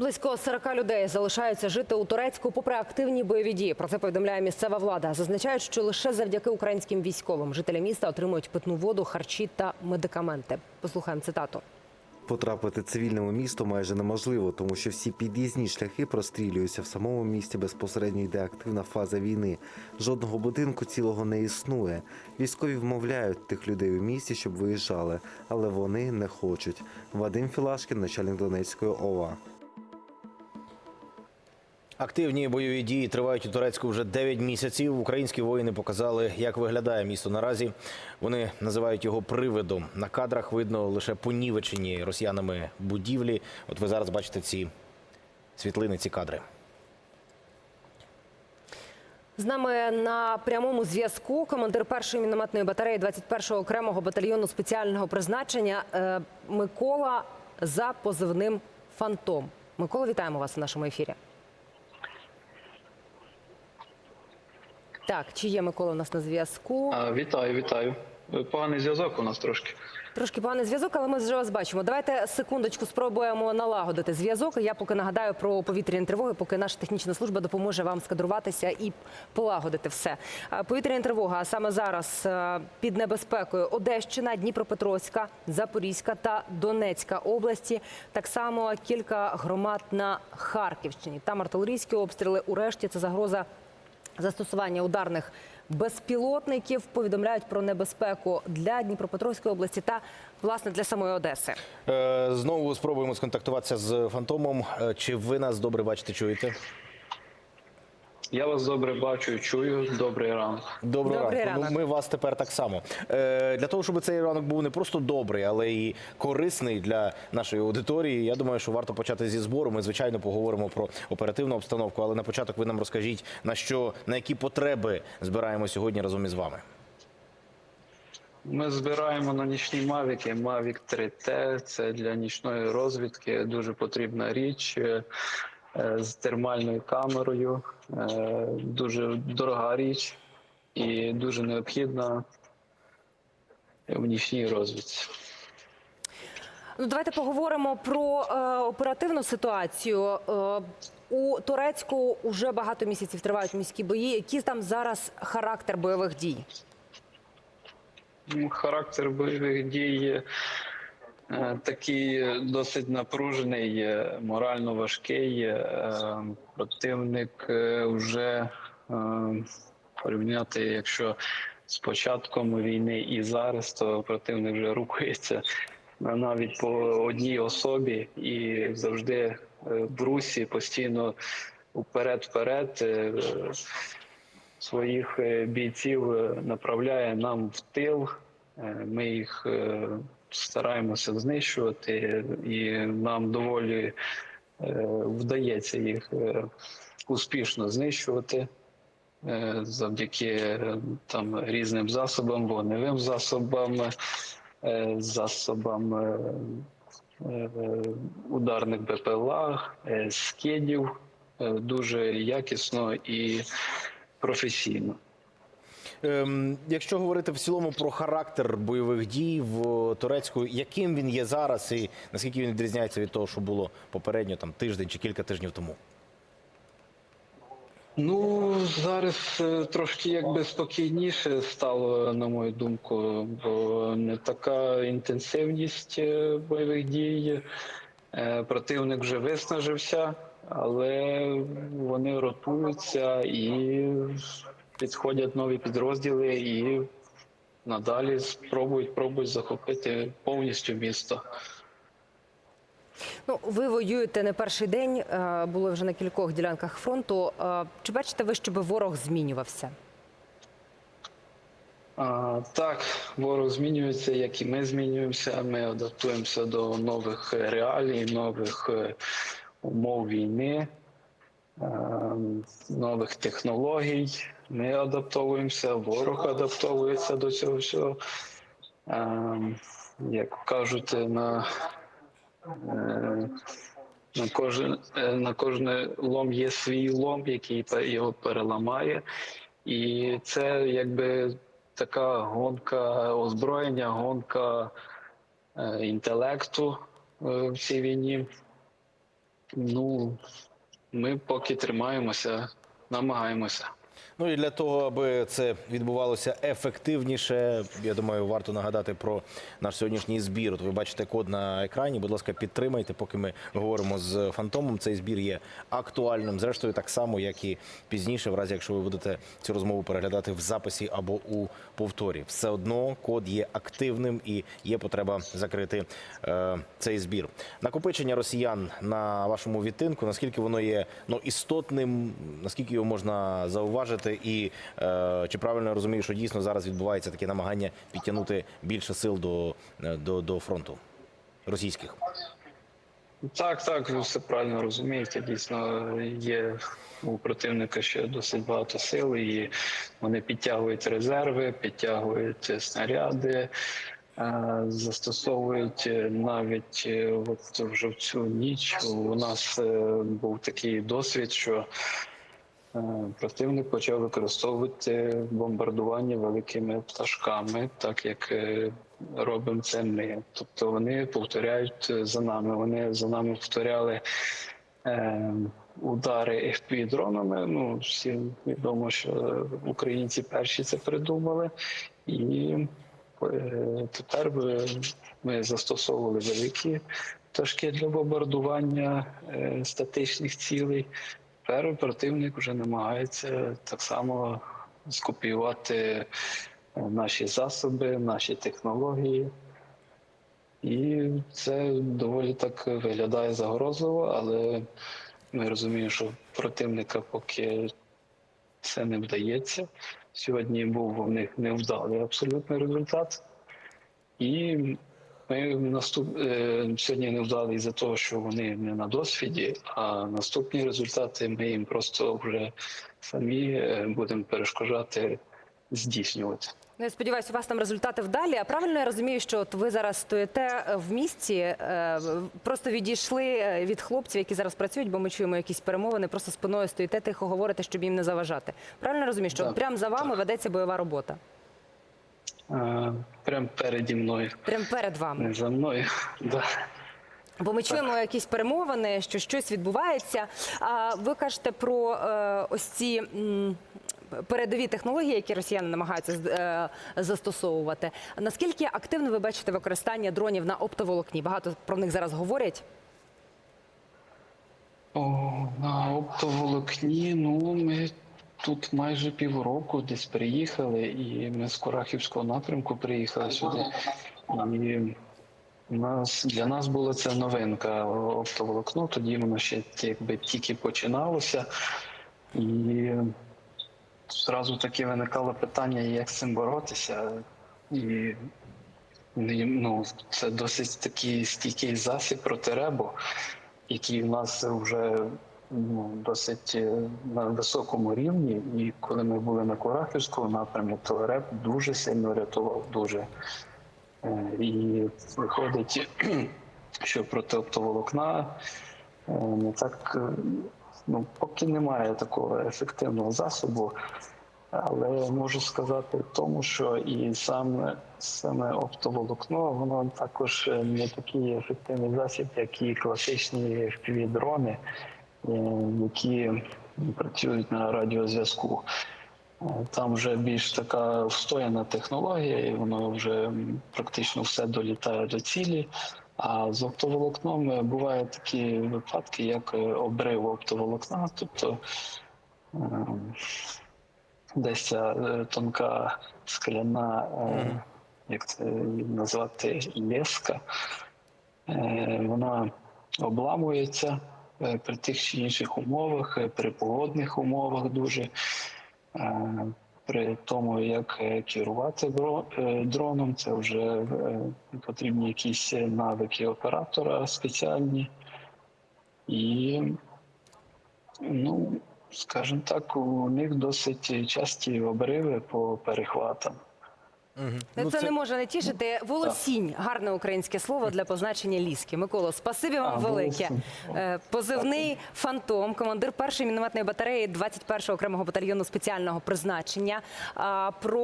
Близько 40 людей залишаються жити у Турецьку попри активні бойові дії. Про це повідомляє місцева влада. Зазначають, що лише завдяки українським військовим жителі міста отримують питну воду, харчі та медикаменти. Послухаємо цитату. Потрапити цивільному місту майже неможливо, тому що всі під'їзні шляхи прострілюються в самому місті. Безпосередньо йде активна фаза війни. Жодного будинку цілого не існує. Військові вмовляють тих людей у місті, щоб виїжджали, але вони не хочуть. Вадим Філашкін, начальник Донецької ОВА. Активні бойові дії тривають у Турецьку вже 9 місяців. Українські воїни показали, як виглядає місто наразі. Вони називають його привидом. На кадрах видно лише понівечені росіянами будівлі. От ви зараз бачите ці світлини, ці кадри. З нами на прямому зв'язку командир першої мінометної батареї 21-го окремого батальйону спеціального призначення е, Микола за позивним Фантом. Микола, вітаємо вас у нашому ефірі. Так, чи є Микола у нас на зв'язку? Вітаю, вітаю. Поганий зв'язок у нас трошки. Трошки поганий зв'язок, але ми вже вас бачимо. Давайте секундочку спробуємо налагодити зв'язок. Я поки нагадаю про повітряні тривоги, поки наша технічна служба допоможе вам скадруватися і полагодити все. Повітряна тривога, а саме зараз під небезпекою Одещина, Дніпропетровська, Запорізька та Донецька області. Так само кілька громад на Харківщині. Там артилерійські обстріли. Урешті це загроза застосування ударних безпілотників повідомляють про небезпеку для Дніпропетровської області та власне для самої Одеси. Е, Знову спробуємо сконтактуватися з фантомом. Е, Чи ви нас добре бачите, чуєте? Я вас добре бачу, чую. Добрий ранок. Доброго Добрий ранку. ранок. Ну, ми вас тепер так само. Е, для того, щоб цей ранок був не просто добрий, але і корисний для нашої аудиторії. Я думаю, що варто почати зі збору. Ми звичайно поговоримо про оперативну обстановку, але на початок ви нам розкажіть на що на які потреби збираємо сьогодні разом із вами. Ми збираємо на нічні мавіки. Mavic 3T. Це для нічної розвідки дуже потрібна річ з термальною камерою. Е, Дуже дорога річ і дуже необхідна в нічній розвідці. Ну, давайте поговоримо про е, оперативну ситуацію. Е, у Турецьку вже багато місяців тривають міські бої. Які там зараз характер бойових дій? Ну, Характер бойових дій е, такий досить напружений, е, морально важкий. Е, Противник е, вже е, порівняти, якщо з початком війни і зараз, то противник вже рухається навіть по одній особі і завжди е, в русі постійно вперед-вперед. е, своїх е, бійців е, направляє нам в тил. Е, Ми їх е, стараємося знищувати, і нам доволі е, вдається їх е, успішно знищувати е, завдяки там різним засобам, вогневим засобам, засобам ударних БПЛА, скидів дуже якісно і професійно. Ем, якщо говорити в цілому про характер бойових дій в Турецьку, яким він є зараз, і наскільки він відрізняється від того, що було попередньо там тиждень чи кілька тижнів тому? Ну зараз е, трошки якби спокійніше стало, на мою думку, бо не така інтенсивність е, бойових дій. Е, Противник вже виснажився, але вони ротуються і підходять нові підрозділи і надалі спробують пробують захопити повністю місто. Ну, ви воюєте не перший день, е, були вже на кількох ділянках фронту. Е, Чи бачите ви, щоб ворог змінювався? А, так, ворог змінюється, як і ми змінюємося. Ми адаптуємося до нових реалій, нових е, умов війни, е, нових технологій. Ми адаптовуємося, ворог адаптовується до цього всього. Е, Як кажуть, на, е, на кожен е, на лом є свій лом, який його переламає. І це якби така гонка озброєння, гонка е, інтелекту в цій війні. Ну, ми поки тримаємося, намагаємося. Ну і для того, аби це відбувалося ефективніше, я думаю, варто нагадати про наш сьогоднішній збір. От ви бачите код на екрані. Будь ласка, підтримайте, поки ми говоримо з фантомом. Цей збір є актуальним. Зрештою, так само, як і пізніше, в разі якщо ви будете цю розмову переглядати в записі або у повторі. Все одно код є активним і є потреба закрити е, цей збір. Накопичення росіян на вашому відтинку. Наскільки воно є ну істотним, наскільки його можна зауважити, і е, чи правильно я розумію, що дійсно зараз відбувається таке намагання підтягнути більше сил до, е, до, до фронту російських? Так, так, ви все правильно розумієте. Дійсно, є у противника ще досить багато сил, і вони підтягують резерви, підтягують снаряди, е, застосовують навіть от вже в цю ніч. У нас був такий досвід, що противник почав використовувати бомбардування великими пташками, так як е, робимо це ми. Тобто вони повторяють е, за нами. Вони за нами повторяли е, удари fpv дронами. Ну всім відомо, що українці перші це придумали, і е, тепер ми застосовували великі пташки для бомбардування е, статичних цілей. Тепер противник вже намагається так само скопіювати е, наші засоби, наші технології. І це доволі так виглядає загрозливо, але ми розуміємо, що противника поки це не вдається. Сьогодні був у них невдалий абсолютний результат. І ми наступ... е, сьогодні невдалий за того, що вони не на досвіді, а наступні результати ми їм просто вже самі е, будемо перешкоджати здійснювати. Ну, я сподіваюся, у вас там результати вдалі. А правильно я розумію, що от ви зараз стоїте е, в місті, просто відійшли від хлопців, які зараз працюють, бо ми чуємо якісь перемовини, просто спиною стоїте, тихо говорите, щоб їм не заважати. Правильно розумію, що Так, прямо за вами ведеться бойова робота? Прямо переді мною, Прямо перед вами. не за мною. Да. Бо ми чуємо якісь перемовини, що щось відбувається. А ви кажете про е, ось ці передові технології, які росіяни намагаються е, застосовувати. Наскільки активно ви бачите використання дронів на оптоволокні? Багато про них зараз говорять. О, на оптоволокні, ну ми тут майже півроку десь приїхали, і ми з Курахівського напрямку приїхали сюди. І нас для нас була це новинка оптоволокно. Тоді воно ще якби тільки починалося. І зразу таки виникало питання, як з цим боротися. І ну, це досить такий стійкий засіб проти ребу який в нас вже ну, досить е, на високому рівні. І коли ми були на Курахівському напрямі, то РЕП дуже сильно рятував. Дуже. Е, І виходить, що проти оптоволокна не так, е, ну, поки немає такого ефективного засобу. Але можу сказати в тому, що і саме саме оптоволокно, воно також не такий ефективний засіб, як і класичні FPV-дрони, які працюють на радіозв'язку. Е, Там вже більш така встояна технологія, і воно вже практично все долітає до цілі. А з оптоволокном е, бувають такі випадки, як е, обрив оптоволокна, тобто десь ця е, тонка скляна, е, як це назвати, леска, е, вона обламується е, при тих чи інших умовах, е, при погодних умовах дуже. Е, При тому, як е, керувати е, дроном, це вже е, потрібні якісь навики оператора спеціальні. І Ну, скажімо так, у них досить часті обриви по перехватам. Ну, це, не може не тішити. Волосінь гарне українське слово для позначення ліски. Микола, спасибі вам А, велике. Е, Позивний фантом, командир першої мінометної батареї 21-го окремого батальйону спеціального призначення. Про